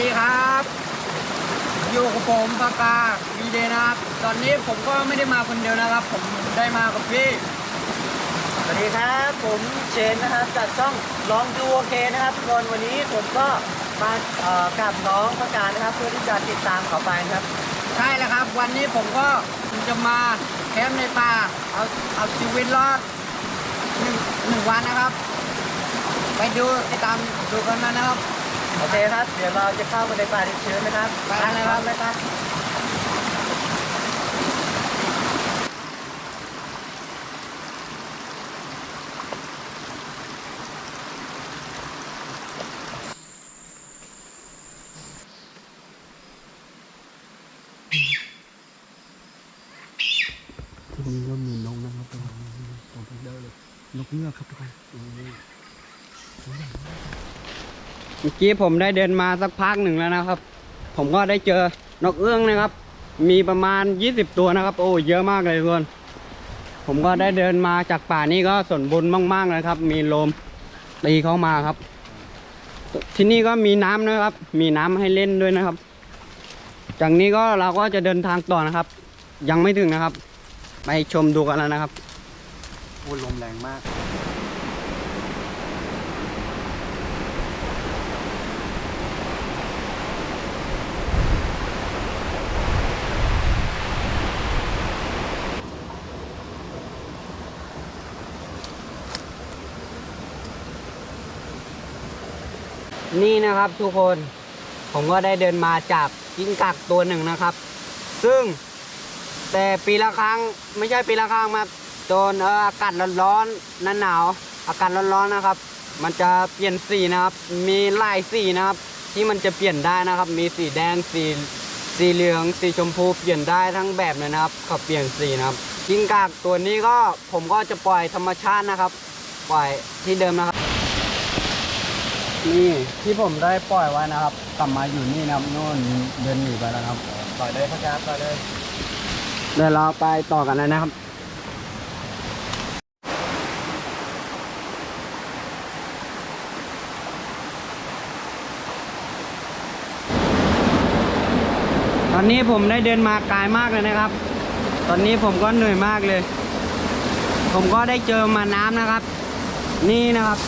ดีครับ อยู่กับผมปากกาวีเดนะครับ ตอนนี้ผมก็ไม่ได้มาคนเดียวนะครับ ผมได้มากับพี่สวัสดีครับผมเชนนะครับจากช่องลองดูโอเคนะครับทุกคนวันนี้ผมก็มาเอ่อกับน้องประการนะครับ เพื่อที่จะติดตามเขาไปนะครับ ใช่แล้วครับ วันนี้ผมก็จะมาแคมป์ในป่าเอาเอาชีวิตรอดหนึ่งหนึ่งวันนะครับ ไปดูติดตามดูกันมานะครับ โอเคครับ เดี๋ยวเราจะเข้าไปในป่าดิบชื้นนะครับไปเลยครับเลยครับที่นี่ก็มีนกนะครับตรงนี้ตรงนี้ได้เลยนกเงือกครับทุกคนอืม เมื่อกี้ผมได้เดินมาสักพักหนึ่งแล้วนะครับ ผมก็ได้เจอนกเอื้องนะครับ มีประมาณ 20 ตัวนะครับ โอ้เยอะมากเลยทุกคนผมก็ได้เดินมาจากป่านี้ก็สนบุญมากๆเลยครับ มีลมตีเข้ามาครับ ที่นี่ก็มีน้ำนะครับ มีน้ำให้เล่นด้วยนะครับ จากนี้ก็เราก็จะเดินทางต่อนะครับ ยังไม่ถึงนะครับ ไปชมดูกันแล้วนะครับโอ้ลมแรงมาก นี่นะครับทุกคนผมก็ได้เดินมาจากกิ้งกักตัวหนึ่งนะครับ ซึ่งแต่ปีละครั้งไม่ใช่ปีละครั้งมาโดนเอออากาศร้อนๆหนหนาวอากาศร้อนๆนะครับ มันจะเปลี่ยนสีนะครับ มีหลายสีนะครับ ที่มันจะเปลี่ยนได้นะครับ มีสีแดงสีสีเหลืองสีชมพูเปลี่ยนได้ทั้งแบบเลยนะครับเขาเปลี่ยนสีนะครับกิ้งกักตัวนี้ก็ผมก็จะปล่อยธรรมชาตินะครับ ปล่อยที่เดิมนะครับ นี่ที่ผมได้ปล่อยไว้นะครับ กลับมาอยู่นี่นะครับโน่นเดินหนีไปแล้วนะครับปล่อยเลยครับอาจารย์ปล่อยเลยเดี๋ยวเราไปต่อกันเลยนะครับตอนนี้ผมได้เดินมาไกลมากเลยนะครับ ตอนนี้ผมก็เหนื่อยมากเลย ผมก็ได้เจอมาน้ำนะครับ นี่นะครับ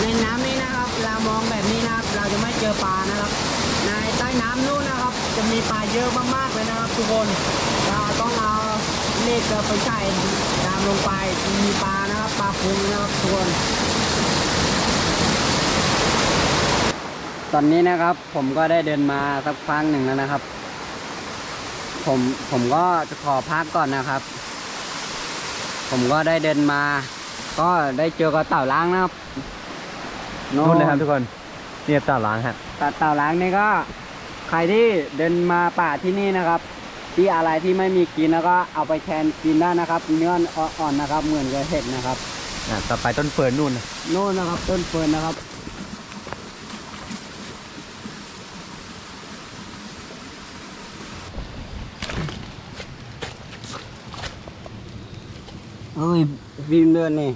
ในน้ำนี้นะ ครับเรามองแบบนี้นะครับ เราจะไม่เจอปลานะครับ ในใต้น้ำนู่นนะครับ จะมีปลาเยอะมากๆเลยนะครับ ทุกคนเราต้องเอาเน็ตไปใส่ดามลงไปมีปลานะครับปลาพุงนะครับทุกคนตอนนี้นะครับผมก็ได้เดินมาสักพักหนึ่งแล้วนะครับ ผมผมก็จะขอพักก่อนนะครับ ผมก็ได้เดินมา ก็ได้เจอกระเต่าล้างนะครับ นู่นเลยครับทุกคนเนี่ยต่อหลังฮะตาเต่าล้างนี่ก็ ใครที่เดินมาป่าที่นี่นะครับ ที่อะไรที่ไม่มีกินแล้วก็เอาไปแทนกินได้นะครับ เนื้ออ่อนๆนะครับ เหมือนกับเห็ดนะครับอะต่อไปต้นเฟิร์นนู่นนะโน่นนะครับ ต้นเฟิร์นนะครับเอ้ยฟิล์มเดินนี่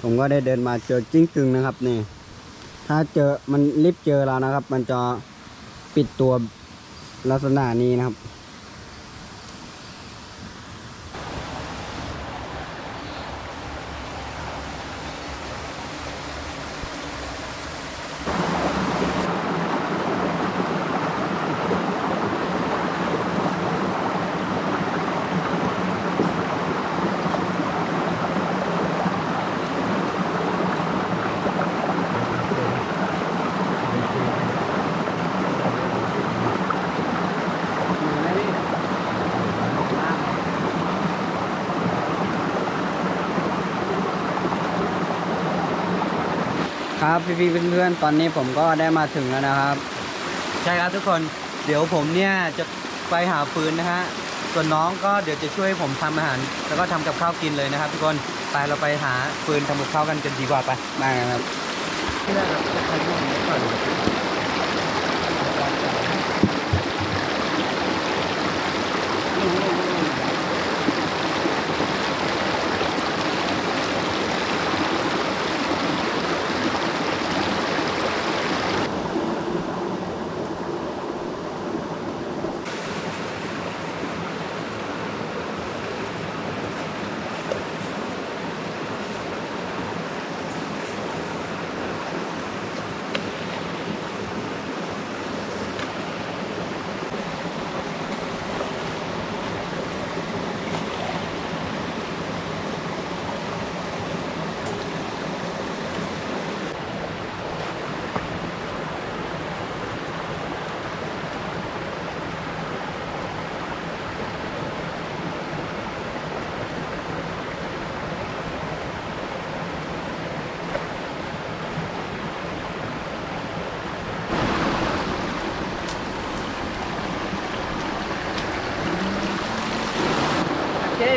ผมก็ได้เดินมาเจอจิ้งกึงนะครับนี่ ถ้าเจอมันรีบเจอเรานะครับ มันจะปิดตัวลักษณะนี้นะครับ ครับพี่ๆเพื่อนๆตอนนี้ผมก็ได้มาถึงแล้วนะครับ ใช่ครับทุกคนเดี๋ยวผมเนี่ยจะไปหาฟืนนะฮะส่วนน้องก็เดี๋ยวจะช่วยผมทำอาหาร แล้วก็ทำกับข้าวกินเลยนะครับทุกคนไปเราไปหาฟืนทำกับข้าวกันกันดีกว่าไปได้ครับ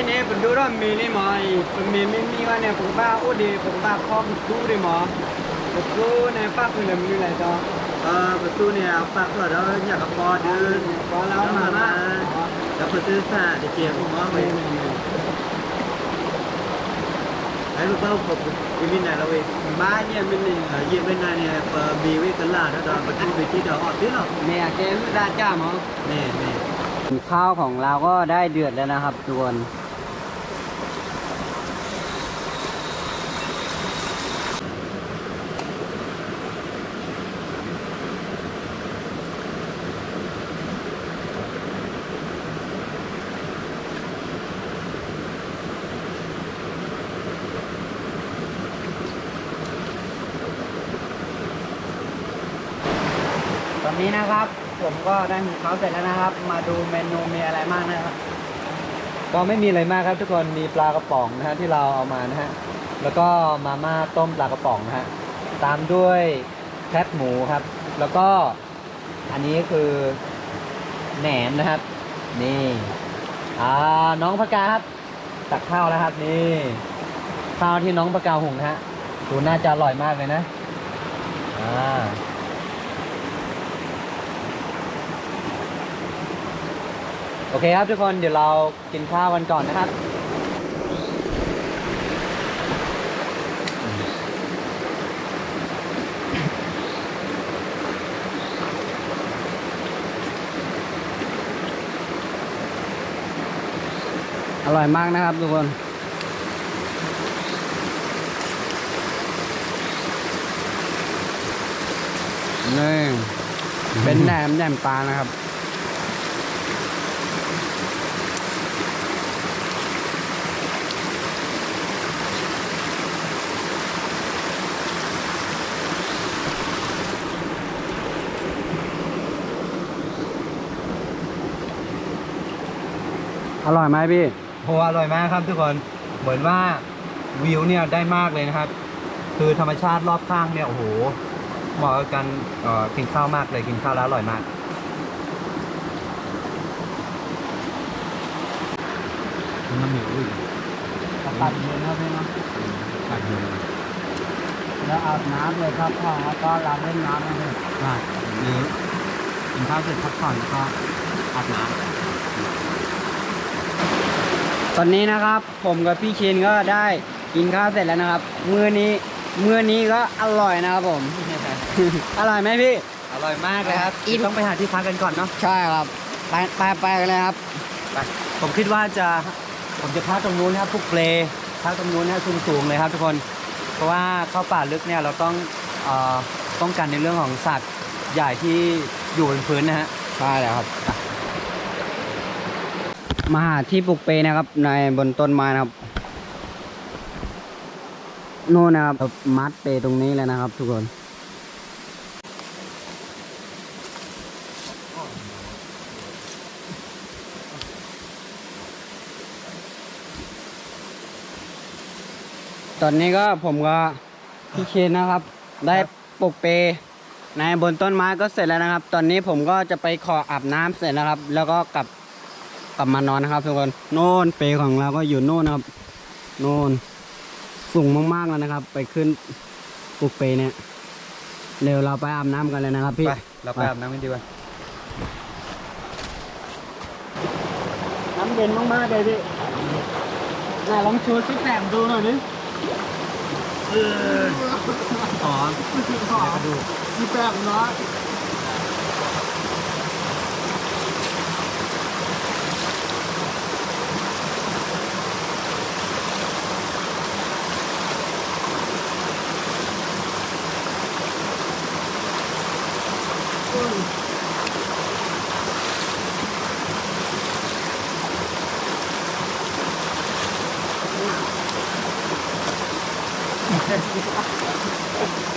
เนี่ยผมดูว่ามีนี่มอผมมีไม่มีว่าเนี่ยผมบ้าโอ้ดีผมบ้าคอมดูดิหมอผมดูในภาคเหนือมีอะไรต่อเออประตูเนี่ยฝาเปิดแล้วอยากกับพอเดินพอแล้วมาละแล้วประตูสาจะเจียผมว่าไปไอ้ลูกเต้าผมยิมินไหนเราเองบ้านเนี่ยมันนี่ยิม bên này nè bì với cái là đó đó ประตูไปที่เดี๋ยวออกที่หรอเนี่ยเกไม่ไดาจ้าหมอนี่ยเนี่ยข้าวของเราก็ได้เดือดแล้วนะครับทุกคน นี้นะครับ ผมก็ได้หุงข้าเสร็จแล้วนะครับ มาดูเมนูมีอะไรบ้างนะครับ ก็ไม่มีอะไรมากครับ ทุกคนมีปลากระป๋องนะฮะที่เราเอามานะฮะแล้วก็มาม่าต้มปลากระป๋องนะฮะตามด้วยแคบหมูครับ แล้วก็อันนี้คือแหนมนะครับ นี่อ่าน้องพกาครับตักข้าวแล้วครับนี่ข้าวที่น้องพกาหุงนะฮะดูน่าจะอร่อยมากเลยนะอ่า โอเคครับทุกคนเดี๋ยวเรากินข้าวกันก่อนนะครับ อร่อยมากนะครับทุกคนนี่เป็นแหนมแหนมปลานะครับ อร่อยไหมพี่โหอร่อยมากครับทุกคน เหมือนว่าวิวเนี่ยได้มากเลยนะครับ คือธรรมชาติรอบข้างเนี่ยโอ้โหเหมาะกับการเอ่อกินข้าวมากเลยกินข้าวแล้วอร่อยมาก น้ำเหนียวอีกตัดเย็นครับพี่เนาะตัดเย็นแล้วอาบน้ำเลยครับพ่อแล้วก็ล้างเล่นน้ำนะพี่ได้หรือกินข้าวเสร็จพักผ่อนแล้วก็อาบน้ ตอนนี้นะครับผมกับพี่ชินก็ได้กินข้าวเสร็จแล้วนะครับ มื้อนี้มื้อนี้ก็อร่อยนะครับผม อร่อยไหมพี่ อร่อยมากเลยครับอิ่มต้องไปหาที่พักกันก่อนเนาะใช่ครับไปไปไปกันเลยครับไปผมคิดว่าจะผมจะพักตรงนู้นนะครับพวกเปลพักตรงนู้นนะสูงๆเลยครับทุกคน เพราะว่าเข้าป่าลึกเนี่ยเราต้องเอ่อป้องกันในเรื่องของสัตว์ใหญ่ที่อยู่บนพื้นนะฮะใช่แล้วครับ มาหาที่ปลูกเปนะครับ ในบนต้นไม้นะครับโน่นนะครับมัดเปตรงนี้เลยนะครับ ทุกคนตอนนี้ก็ผมก็พี่เคนนะครับ ได้ปลูกเปในบนต้นไม้ก็เสร็จแล้วนะครับ ตอนนี้ผมก็จะไปขออาบน้ำเสร็จนะครับ แล้วก็กลับ กลับมานอนนะครับทุกคนโน่นเปของเราก็อยู่โน่นนะครับ โน่นสูงมากๆแล้วนะครับ ไปขึ้นปลูกเปเนี่ยเร็วเราไปอาบน้ำกันเลยนะครับพี่ไปเราไปอาบน้ำกันดีกว่าน้ำเย็นมากๆเลยพี่ไหนลองชูซิกแซมดูหน่อยดิอ๋อขอดูซิกแซมเนาะ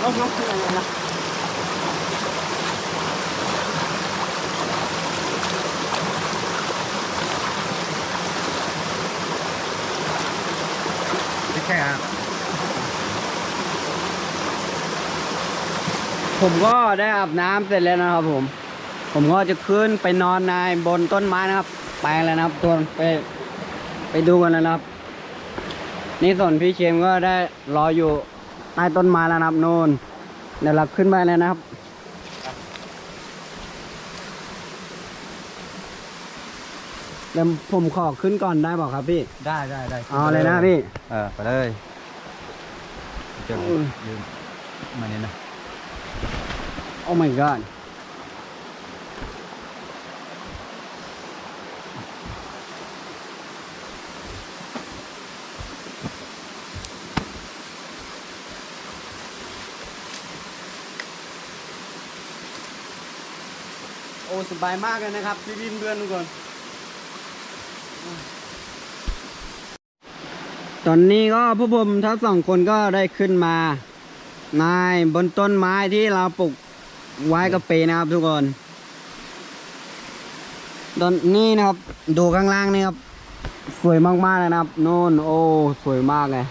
ลองลองอะไรนะ ไม่ ใช่ครับ ผมก็ได้อาบน้ำเสร็จแล้วนะครับผม ผมก็จะขึ้นไปนอนในบนต้นไม้นะครับ ไปแล้วนะครับตัวไปไปดูกันแล้วนะครับ นี่ส่วนพี่เชมก็ได้รออยู่ใต้ต้นไม้แล้วนะครับ โน่นเดี๋ยวเราขึ้นไปเลยนะครับ เดี๋ยวผมขอขึ้นก่อนได้บอกครับพี่ ได้ได้ได้เอาเลยนะพี่ เออไปเลยเจออืมยืมมาเนี่ยนะโอ้ my god โอ้สบายมากเลยนะครับพี่พี่เพื่อนทุกคน ตอนนี้ก็พวกผมทั้งสองคนก็ได้ขึ้นมาในบนต้นไม้ที่เราปลูกไว้กับเปนะครับทุกคน ตอนนี้นะครับ ดูข้างล่างนี่ครับ สวยมากๆเลยนะครับโน่นโอ้สวยมากเลย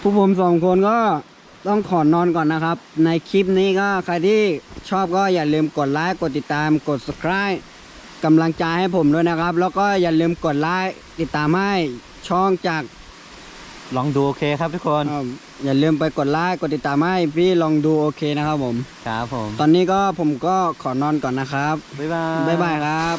ผู้ผมสองคนก็ต้องขอนอนก่อนนะครับ ในคลิปนี้ก็ใครที่ ชอบก็อย่าลืมกดไลค์กดติดตามกด subscribe กำลังใจให้ผมด้วยนะครับ แล้วก็อย่าลืมกดไลค์ติดตามให้ช่องจากลองดูโอเคครับทุกคนอ่าอย่าลืมไปกดไลค์กดติดตามให้พี่ลองดูโอเคนะครับผม ครับผมตอนนี้ก็ผมก็ขอนอนก่อนนะครับ บ๊ายบาย บ๊ายบายครับ